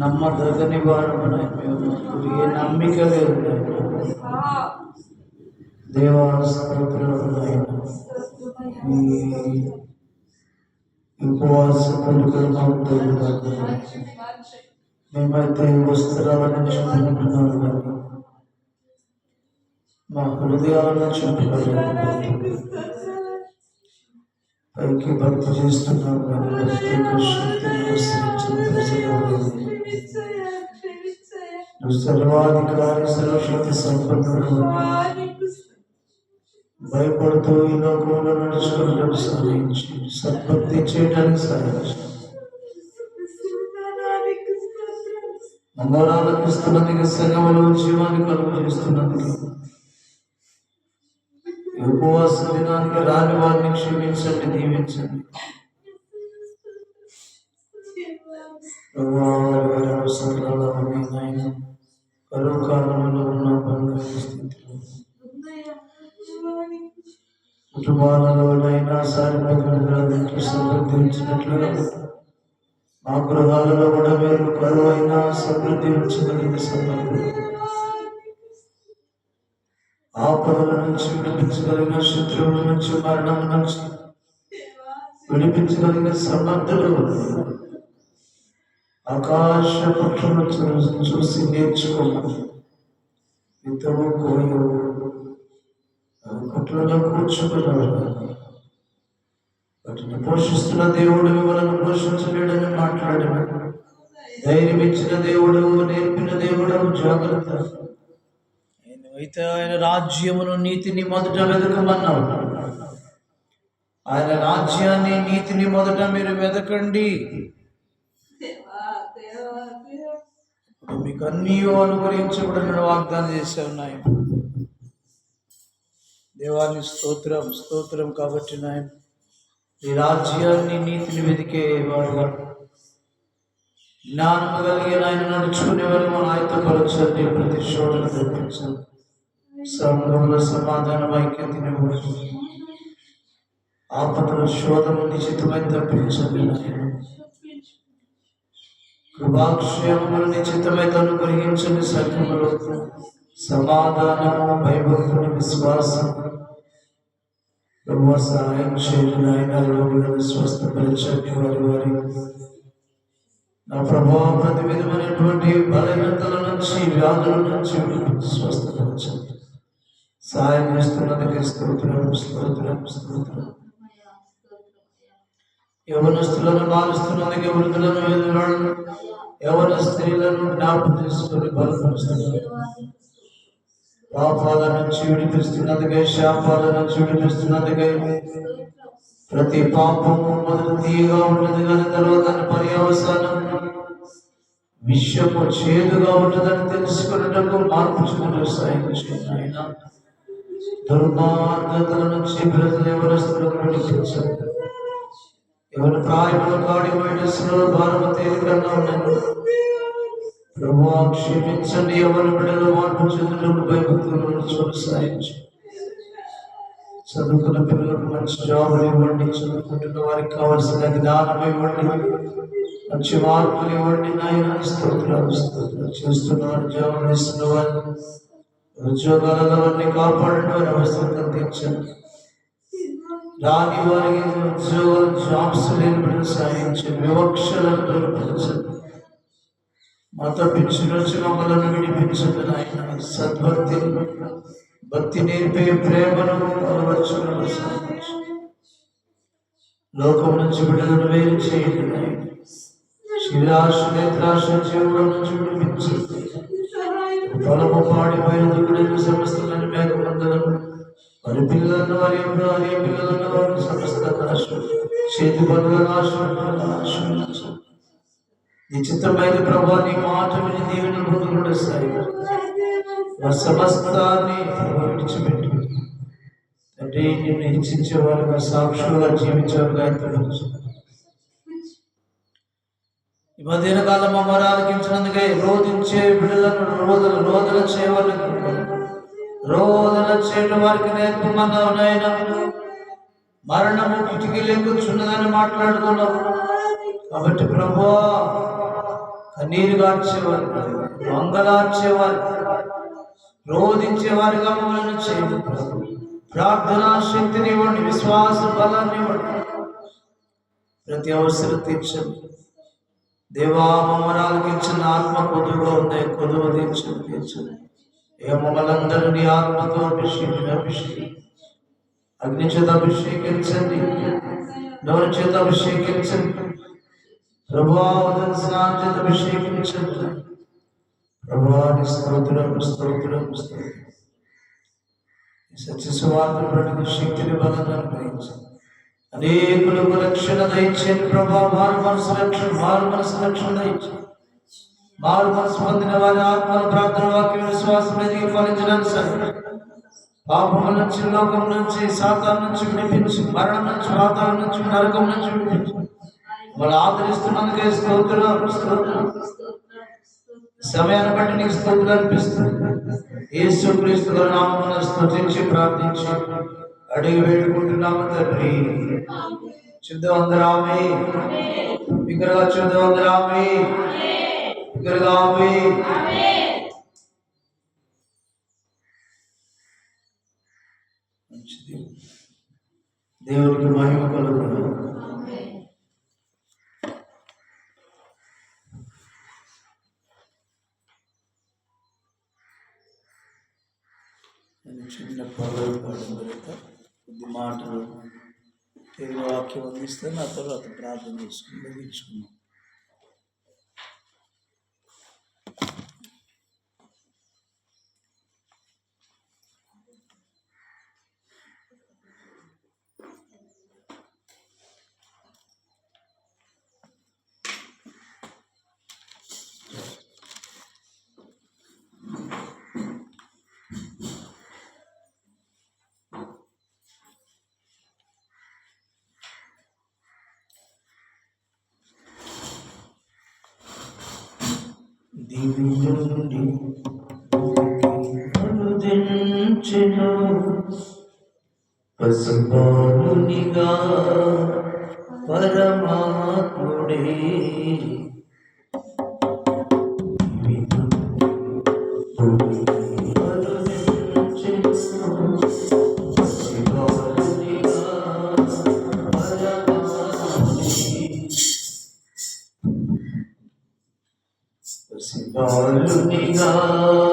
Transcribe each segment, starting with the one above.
నమ్మదగని వారు మేము ఏ నమ్మిక లేదు నాయన ఉపవాస మేమైతే వస్త్రాలను చూపుకుంటున్నాము కానీ మా హృదయాలను చూపుకోలేదు పైకి భక్తి చేస్తున్నాం కానీ భక్తి శక్తిని విస్తరించిన ప్రజలు సర్వాధికారి సర్వశక్తి సంపన్నుడు భయపడుతూ ఈ లోకంలో నడుచుకుంటాడు సాధించి సద్భక్తి చేయడానికి సాధించి మంగళాలకు ఇస్తున్నందుకు సంగములో జీవాన్ని కలుగు చేస్తున్నందుకు ఉపవాస దినానికి రాని వారిని క్షమించండి దీవించండి ప్రభువా, కరువు కాలంలో ఉన్న పనుల స్థితిలో కుటుంబాలలోనైనా సారిపోయినట్లు సమృద్ధించినట్లుగా మా గృహాలలో కూడా మీరు కరువైనా సమృద్ధి ఉంచగలిగిన సమర్థులు ఆపదల నుంచి విడిపించగలిగిన శత్రువుల నుంచి మరణం నుంచి విడిపించగలిగిన సమర్థులు. ఆకాశ పక్షులు చూసి నేర్చుకోమని ఇతము కోయు కుట్రలో కూర్చుకున్నారు వాటిని పోషిస్తున్న దేవుడు మిమ్మల్ని పోషించలేడని మాట్లాడినాడు ధైర్యం ఇచ్చిన దేవుడు నేర్పిన దేవుడు జాగ్రత్త. అయితే ఆయన రాజ్యమును నీతిని మొదట వెతకమన్నాడు ఆయన రాజ్యాన్ని నీతిని మొదట మీరు వెతకండి మీకు అన్నీ అనుగ్రహించబడిన వాగ్దానం చేసే ఉన్నాయి. దేవాన్ని స్తోత్రం స్తోత్రం కాబట్టి నాయన ఈ రాజ్యాన్ని నీతిని వెతికే వారుగా జ్ఞానము కలిగిన ఆయన నడుచుకునే వారు మన ఆయతపరచండి ప్రతి చోట తెప్పించండి సంఘంలో సమాధాన ఐక్యతని ఆపదల శోధన నిశ్చితమై తప్పించండి నాయన కృపాక్షేమములు నిశ్చితమై గ్రహించని సత్యములు. సమాధానము భయభక్తుని విశ్వాసం. ప్రభు సహాయం చేయండి ఆయన రోగులను స్వస్థపరచండి వారి వారి. నా ప్రభావ ప్రతి విధమైనటువంటి బలహీనతల నుంచి వ్యాధుల నుంచి స్వస్థపరచండి. సహాయం చేస్తున్నందుకే స్తోత్రం స్తోత్రం స్తోత్రం. యవనస్తులను మారుస్తున్నందుకే వృద్ధులను ఎదురాడు యవన స్త్రీలను జ్ఞాపకం చేసుకుని బలపరుస్తున్నారు. పాపాల నుంచి విడిపిస్తున్నందుకే శాపాల నుంచి విడిపిస్తున్నందుకే ప్రతి పాపము మొదలు తీయగా ఉంటుంది కానీ తర్వాత దాని పర్యవసానం విషయము చేదుగా ఉంటుందని తెలుసుకున్నటకు మార్పు చెందుతూ సాయం చేయండి దుర్మార్గతల నుంచి ప్రజలు ఎవరస్తులకు విడిపించండి ఎవరి ప్రాయముల కాడి వయస్సులో భారమ తేలికన్నా ఉన్నది ప్రభు క్షమించండి ఎవరి బిడ్డలు మార్పు చెందుటకు భయభక్తులను చూడ చదువుకున్న పిల్లలకు మంచి జాబులు ఇవ్వండి చదువుకుంటున్న వారికి కావాల్సిన జ్ఞానం ఇవ్వండి మంచి మార్పులు ఇవ్వండి నాయన స్తోత్రాలు స్తోత్రాలు చేస్తున్నారు జాబులు ఇస్తున్న వారిని ఉద్యోగాలలో వారిని కాపాడండి వారి అవసరం అందించండి రాని వారికి ఉద్యోగం జాబ్స్ లేని బిడ్డలు సాయించండి వివక్షలను దొరికించండి మత పిచ్చి నుంచి మమ్మల్ని విడిపించండి నాయన. సద్భక్తి భక్తి నేర్పే ప్రేమను అలవర్చుకుని లోకం నుంచి బిడ్డలను వేరు చేయండి నాయన. శిరాశ నేత్రాశ జీవుల నుంచి విడిపించండి. పొలము పాడిపోయిన దుక్కుడైన సమస్తలను మేకమందలను వారి పిల్లలను వారి వారి పిల్లలను వారి సమస్త నాశనం. చేతి పనుల నాశనం. నాశనం నిశ్చితమైన ప్రభా నీ మాట విని దీవెన పొందుకున్న సాయి వారి సమస్తాన్ని ప్రభు విడిచిపెట్టు. తండ్రి నిన్ను హెచ్చించే వారుగా సాక్షులుగా జీవించేవారుగా ఎంతవచ్చు ఈ మధ్యన కాలం మమ్మల్ని ఆలకించినందుకే రోధించే బిడ్డలను రోదన రోదన చేయవాళ్ళకి రోదన చేయడం వారికి నేర్పమన్నావు నాయన మరణము కిటికీ లేకుచున్నదని మాట్లాడుకున్నావు కాబట్టి ప్రభు కన్నీరు గార్చేవారు మంగళార్చేవారు రోధించేవారుగా మమ్మల్ని చేయండి ప్రార్థనా శక్తిని ఇవ్వండి విశ్వాస బలాన్ని ఇవ్వండి. ప్రతి అవసరం తీర్చండి. దేవా మమ్మరాలకు ఇచ్చిన ఆత్మ కొదువుగా ఉన్నాయి కొదువు తీర్చండి తీర్చండి. ఏ మమ్మల్ందరినీ ఆత్మతో అభిషేకం అభిషేకం అగ్ని చేత అభిషేకించండి. నోరు చేత అభిషేకించండి. ప్రభా ఉదయం స్నానం చేత అభిషేకించండి. ప్రభాని స్తోత్రం స్తోత్రం స్తోత్రం. సత్య సువార్త బట్టి శక్తిని బలాన్ని అనుగ్రహించండి. అనేకులకు రక్షణ దయచేయండి ప్రభా. మారు మనసు రక్షణ మారు మనసు రక్షణ దయచేయండి. మారు మనసు పొందిన వారి ఆత్మల ప్రార్థన వాక్యం విశ్వాసం ఎదిగి ఫలించడానికి సహాయం పాపం నుంచి లోకం నుంచి సాతాం నుంచి విడిపించి మరణం నుంచి పాతాల నుంచి నరకం నుంచి విడిపించి. వాళ్ళు ఆదరిస్తున్నందుకే స్తోత్రం స్తోత్రం. సమయాన్ని బట్టి నీకు స్తోత్రం అనిపిస్తుంది యేసు క్రీస్తు నామమున స్తుతించి ప్రార్థించి. అడిగి వేడుకుంటున్నాము తండ్రి చూద్దామందరామే బిగ్గరగా చూద్దామందరామే బిగ్గరగా ఆమె మంచిది దేవునికి మహిమ కలుగును నేను చిన్న పదవి పాడిన తర్వాత కొద్ది మాటలు దేవుని వాక్యం అందిస్తే నా తర్వాత ప్రార్థన చేసుకుని ముగించుకున్నాం దివ్యుండి అనుదించెను పసుపాలునిగా పరమాత్ముడే. పసిబాలునిగా పరమాత్ముడే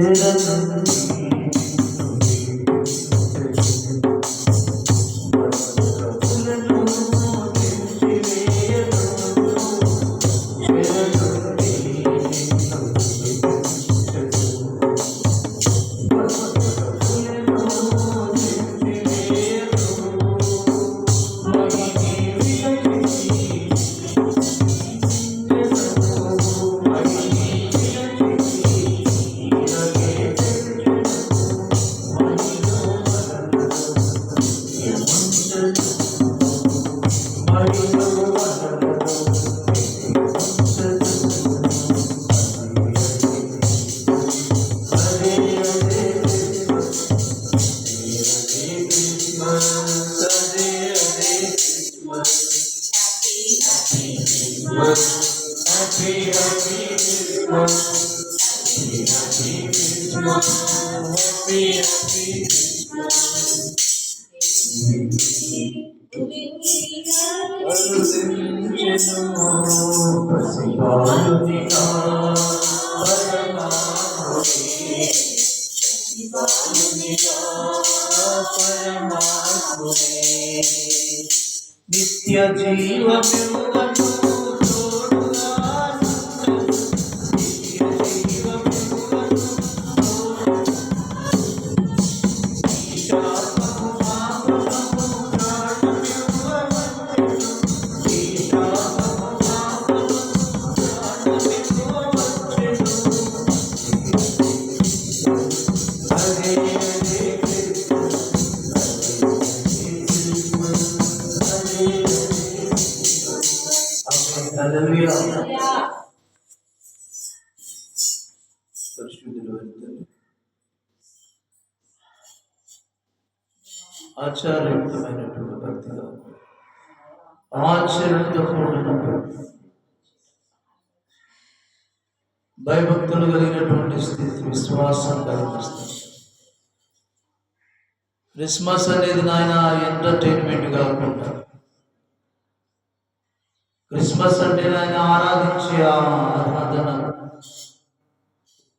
觉得自 నిత్య జీవమివ్వను పరిశుద్ధులు వెళ్తారు ఆచారయుక్తమైనటువంటి భక్తిగా ఆచరణతో కూడిన భక్తి భయభక్తులు కలిగినటువంటి స్థితి విశ్వాసం కలిగిస్తుంది. క్రిస్మస్ అనేది నాయన ఎంటర్టైన్మెంట్ కాకుండా క్రిస్మస్ అంటే నాయన ఆరాధించే ఆరాధన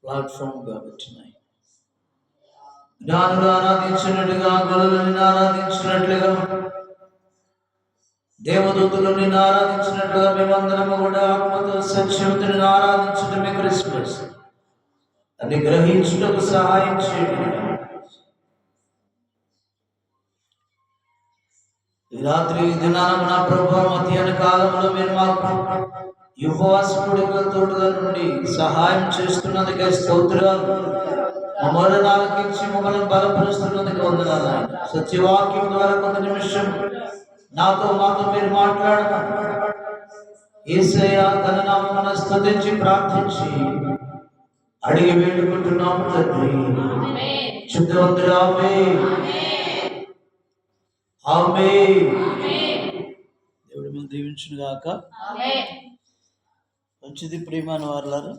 ప్లాట్ఫామ్ కాబట్టినాయి జ్ఞానులు ఆరాధించినట్టుగా గొల్లలని ఆరాధించినట్లుగా దేవదూతులు నిన్ను ఆరాధించినట్లుగా మేమందరము కూడా ఆత్మతో సత్యవంతుని ఆరాధించడమే క్రిస్మస్ అది గ్రహించుటకు సహాయం చేయడం రాత్రి దినాన నా ప్రభు మధ్యాహ్న కాలంలో మీరు మాకు నుండి సహాయం చేస్తున్నందుకే స్తోత్రాలు. మమ్మల్ని మమ్మల్ని బలపరుస్తున్నందుకు వందనాలు సత్యవాక్యం ద్వారా కొంత నిమిషం నాతో మాతో మీరు మాట్లాడతారు ప్రార్థించి అడిగి వేడుకుంటున్నాము తండ్రి. శుద్ధవంతురామే ఆమె దేవుడు మేము దీవించుగాక మంచిది ప్రియమైన వాళ్ళారు